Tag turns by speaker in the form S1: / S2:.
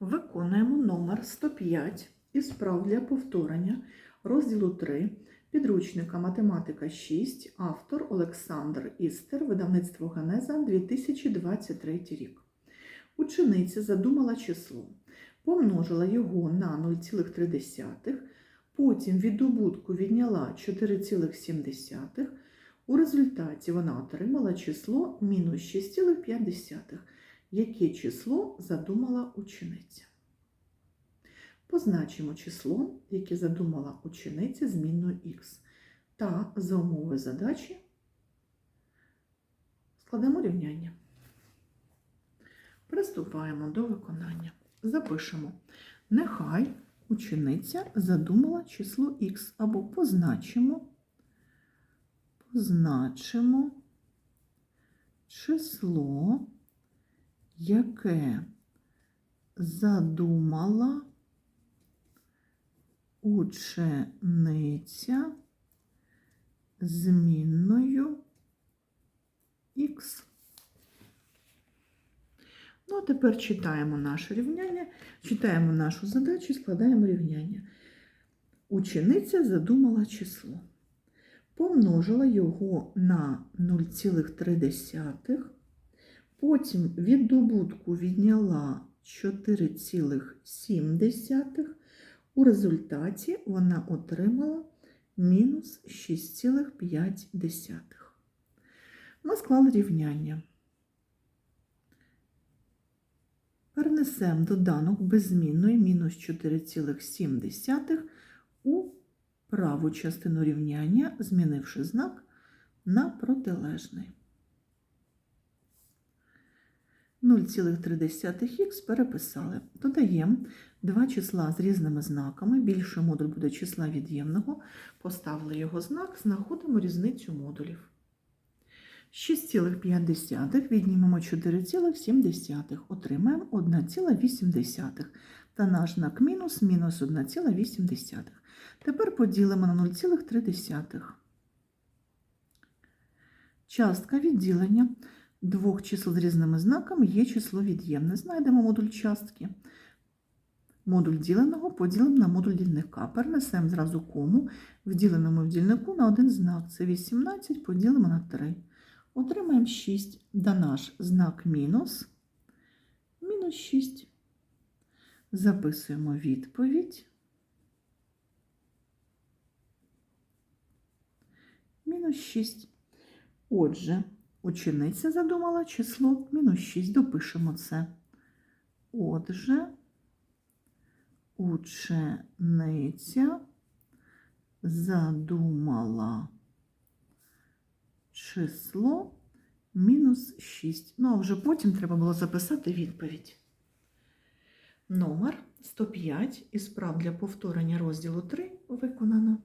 S1: Виконуємо номер 105 із прав для повторення розділу 3 підручника Математика 6, автор Олександр Істер, видавництво Генеза 2023 рік. Учениця задумала число, помножила його на 0,3, потім від добутку відняла 4,7. У результаті вона отримала число мінус 6,5. Яке число задумала учениця? Позначимо число, яке задумала учениця змінною х. Та за умови задачі складемо рівняння. Приступаємо до виконання. Запишемо. Нехай учениця задумала число х або позначимо, позначимо число, яке задумала учениця змінною х. Ну, а тепер читаємо наше рівняння, читаємо нашу задачу і складаємо рівняння. Учениця задумала число. Помножила його на 0,3, потім від добутку відняла 4,7. У результаті вона отримала мінус 6,5. Ми склали рівняння. Перенесемо доданок беззмінної мінус 4,7 у праву частину рівняння, змінивши знак на протилежний. 0,3х переписали. Додаємо два числа з різними знаками. Більший модуль буде числа від'ємного. Поставили його знак, знаходимо різницю модулів. 6,5 віднімемо 4,7, отримаємо 1,8. Та наш знак мінус мінус 1,8. Тепер поділимо на 0,3. Частка відділення двох чисел з різними знаками є число від'ємне. Знайдемо модуль частки. Модуль діленого поділимо на модуль дільника. Перенесемо зразу кому в діленому в дільнику на один знак. Це 18 поділимо на 3. Отримаємо 6. Да наш знак мінус. Мінус 6. Записуємо відповідь. Мінус 6. Отже, учениця задумала число мінус 6. Допишемо це. Отже, учениця задумала число мінус 6. Ну, а вже потім треба було записати відповідь. Номер 105 із прав для повторення розділу 3 виконано.